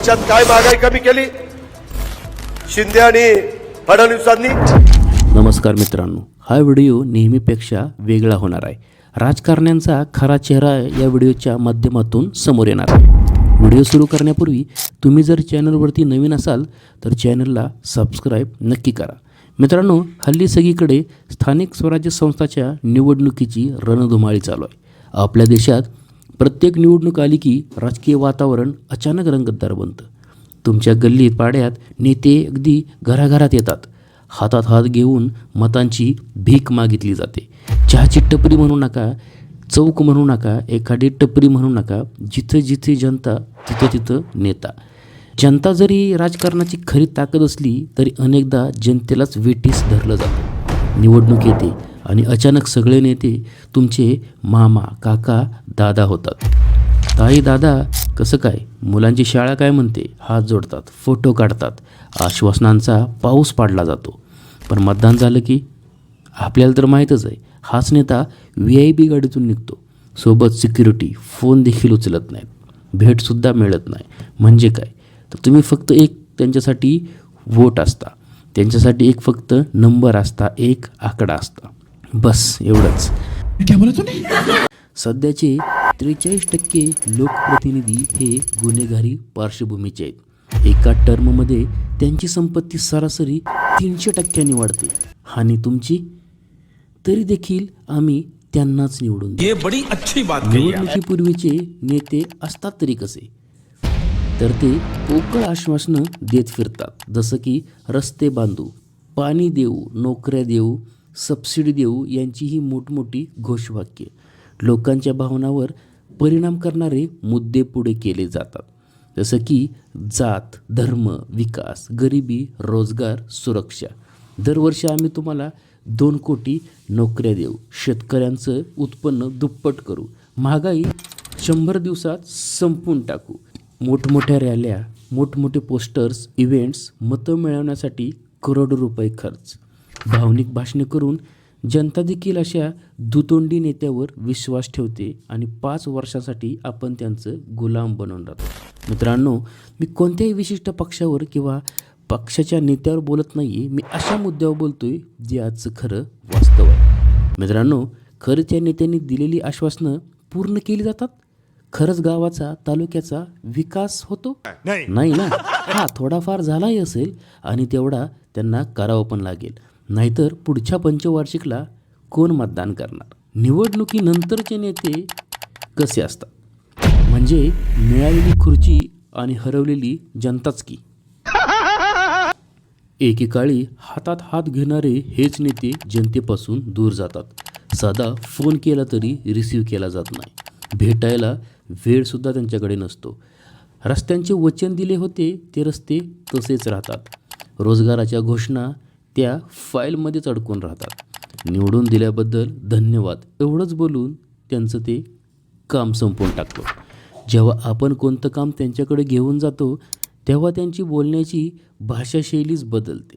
देशात काय महागाई कमी केली? शिंदे आणि फडणवीसांनी? नमस्कार मित्रांनो. हा व्हिडिओ नेहमीपेक्षा वेगळा होणार आहे. राजकारण्यांचा खरा चेहरा या व्हिडिओच्या माध्यमातून समोर येणार आहे. व्हिडिओ सुरू करण्यापूर्वी तुम्ही जर चॅनलवरती नवीन असाल तर चॅनलला सबस्क्राईब नक्की करा. मित्रांनो हल्ली सगळीकडे स्थानिक स्वराज्य संस्थाच्या निवडणुकीची रणधुमाळी चालू आहे. आपल्या देशात प्रत्येक निवडणूक आली की राजकीय वातावरण अचानक रंगतदार बनतं. तुमच्या गल्लीत पाड्यात नेते अगदी घराघरात येतात. हातात हात घेऊन मतांची भीक मागितली जाते. चहाची टपरी म्हणू नका चौक म्हणू नका एखादी टपरी म्हणू नका जिथं जिथे जनता तिथं तिथं नेता. जनता जरी राजकारणाची खरी ताकद असली तरी अनेकदा जनतेलाच वेटीस धरलं जातं. निवडणूक येते. आणि अचानक सगळे नेते तुमचे मामा काका दादा होतात. ताई दादा कसं काय? मुलांची शाळा काय म्हणते? हात जोडतात फोटो काढतात. आश्वासनांचा पाऊस पाडला जातो. पण मतदान झालं की? आपल्याला तर माहीतच आहे हाच नेता व्ही आय पी गाडीतून निघतो. सोबत सिक्युरिटी फोन देखील उचलत नाहीत. भेटसुद्धा मिळत नाही. म्हणजे काय? तर तुम्ही फक्त एक त्यांच्यासाठी वोट असता. त्यांच्यासाठी एक फक्त नंबर असता एक आकडा असता. बस एवढंच. क्या बोला तूने? सध्याचे त्रेचाळीस टक्के लोकप्रतिनिधी हे गुन्हेगारी पार्श्वभूमीचे आहेत. एका टर्ममध्ये त्यांची संपत्ती सरासरी तीनशे टक्क्यांनी वाढते. आणि तुमची? तरी देखील आम्ही त्यांनाच निवडून देऊ. ये बड़ी अच्छी बात कही आप। निवडणुकीपूर्वीचे नेते असतात तरी कसे? तर ते पोकळ आश्वासनं देत फिरतात. जसं की रस्ते बांधू पाणी देऊ नोकऱ्या देऊ सबसिडी देऊ यांची ही मोठमोठी घोषवाक्य. लोकांच्या भावनावर परिणाम करणारे मुद्दे पुढे केले जातात. जसं की जात धर्म विकास गरिबी रोजगार सुरक्षा. दरवर्षी आम्ही तुम्हाला दोन कोटी नोकऱ्या देऊ. शेतकऱ्यांचं उत्पन्न दुप्पट करू. महागाई शंभर दिवसात संपून टाकू. मोठमोठ्या रॅल्या मोठमोठे पोस्टर्स इव्हेंट्स मतं मिळवण्यासाठी करोडो रुपये खर्च. भावनिक भाषणे करून जनता देखील अशा दुतोंडी नेत्यावर विश्वास ठेवते आणि पाच वर्षासाठी आपण त्यांचं गुलाम बनवून राहतो. मित्रांनो मी कोणत्याही विशिष्ट पक्षावर किंवा पक्षाच्या नेत्यावर बोलत नाही आहे मी अशा मुद्द्यावर बोलतोय जे आजचं खरं वास्तव आहे. मित्रांनो खरंच या नेत्यांनी दिलेली आश्वासनं पूर्ण केली जातात? खरंच गावाचा तालुक्याचा विकास होतो? नाही ना? हा थोडाफार झालाही असेल आणि तेवढा त्यांना करावं पण लागेल. नाहीतर पुढच्या पंचवार्षिकला कोण मतदान करणार? निवडणुकीनंतरचे नेते कसे असतात? म्हणजे मिळालेली खुर्ची आणि हरवलेली जनताच की? एकेकाळी हातात हात घेणारे हेच नेते जनतेपासून दूर जातात. साधा फोन केला तरी रिसीव्ह केला जात नाही. भेटायला वेळसुद्धा त्यांच्याकडे नसतो. रस्त्यांचे वचन दिले होते ते रस्ते तसेच राहतात. रोजगाराच्या घोषणा त्या फाईलमध्येच अडकून राहतात. निवडून दिल्याबद्दल धन्यवाद. एवढंच बोलून त्यांचं ते काम संपवून टाकतो. जेव्हा आपण कोणतं काम त्यांच्याकडे घेऊन जातो तेव्हा त्यांची बोलण्याची भाषाशैलीच बदलते.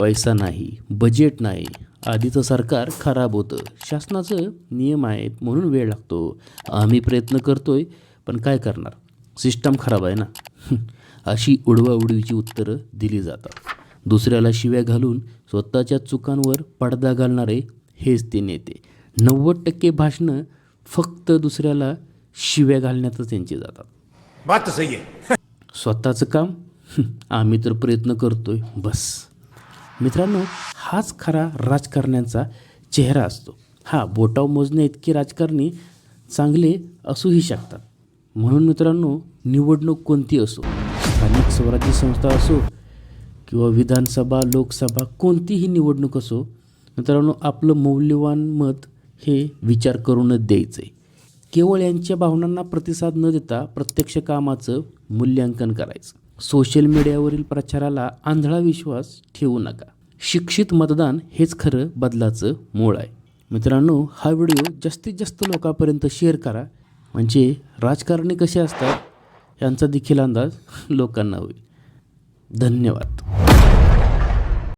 पैसा नाही बजेट नाही. आधीचं सरकार खराब होतं. शासनाचं नियम आहेत म्हणून वेळ लागतो. आम्ही प्रयत्न करतोय पण काय करणार? सिस्टम खराब आहे ना? अशी उडवाउडवीची उत्तरं दिली जातात. दुसऱ्याला शिव्या घालून स्वतःच्या चुकांवर पडदा घालणारे हेच ते नेते. नव्वद टक्के भाषणं फक्त दुसऱ्याला शिव्या घालण्यातच त्यांची जातात. बात सही है स्वतःचं काम? आम्ही तर प्रयत्न करतोय बस. मित्रांनो हाच खरा राजकारण्यांचा चेहरा असतो. हा बोटाव मोजणे इतके राजकारणी चांगले असूही शकतात. म्हणून मित्रांनो निवडणूक कोणती असो स्थानिक स्वराज्य संस्था असो किंवा विधानसभा लोकसभा कोणतीही निवडणूक असो मित्रांनो आपलं मौल्यवान मत हे विचार करूनच द्यायचं आहे केवळ यांच्या भावनांना प्रतिसाद न देता प्रत्यक्ष कामाचं मूल्यांकन करायचं. सोशल मीडियावरील प्रचाराला आंधळा विश्वास ठेवू नका. शिक्षित मतदान हेच खरं बदलाचं मूळ आहे. मित्रांनो हा व्हिडिओ जास्तीत जास्त लोकांपर्यंत शेअर करा. म्हणजे राजकारणी कसे असतात यांचा देखील अंदाज लोकांना होईल. धन्यवाद.